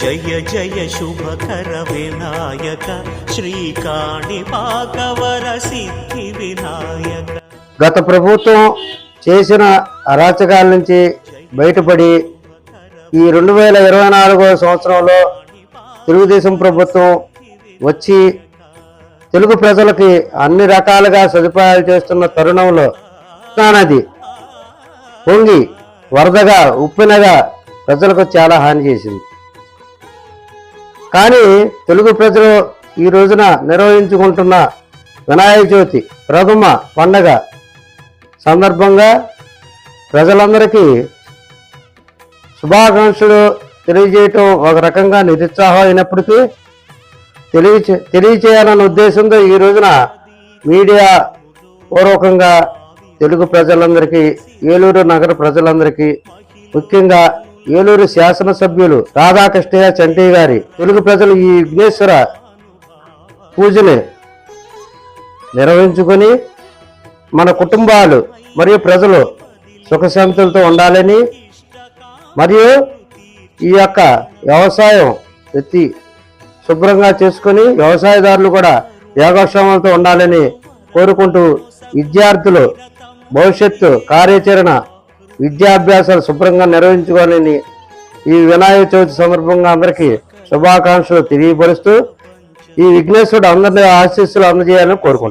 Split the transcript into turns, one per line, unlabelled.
జయ జయ శుభకర వినాయక శ్రీకాణిపాకవర సిద్ధి వినాయక.
గత ప్రభుత్వం చేసిన అరాచకాల నుంచి బయటపడి ఈ రెండు వేల ఇరవై నాలుగో సంవత్సరంలో తెలుగుదేశం ప్రభుత్వం వచ్చి తెలుగు ప్రజలకి అన్ని రకాలుగా సదుపాయాలు చేస్తున్న తరుణంలో కృష్ణానది పొంగి వరదగా ఉప్పినగా ప్రజలకు చాలా హాని చేసింది. కానీ తెలుగు ప్రజలు ఈ రోజున నిర్వహించుకుంటున్న వినాయక చవితి ప్రథమ పండగ సందర్భంగా ప్రజలందరికీ శుభాకాంక్షలు తెలియజేయటం ఒక రకంగా నిరుత్సాహం అయినప్పటికీ తెలియచే తెలియచేయాలన్న ఉద్దేశంతో ఈ రోజున మీడియా పూర్వకంగా తెలుగు ప్రజలందరికీ ఏలూరు నగర ప్రజలందరికీ ముఖ్యంగా ఏలూరు శాసనసభ్యులు రాధాకృష్ణయ్య చంటి గారి తెలుగు ప్రజలు ఈ విఘ్నేశ్వర పూజని నిర్వహించుకొని మన కుటుంబాలు మరియు ప్రజలు సుఖశాంతులతో ఉండాలని మరియు ఈ యొక్క వ్యవసాయం ఎత్తి శుభ్రంగా చేసుకొని వ్యవసాయదారులు కూడా యోగక్షేమాలతో ఉండాలని కోరుకుంటూ విద్యార్థులు భవిష్యత్తు కార్యాచరణ విద్యాభ్యాసాలు శుభ్రంగా నిర్వహించుకోవాలని ఈ వినాయక చవితి సందర్భంగా అందరికీ శుభాకాంక్షలు తెలియపరుస్తూ ఈ విఘ్నేశ్వరుడు అందరినీ ఆశీస్సులు అందజేయాలని కోరుకుంటున్నాను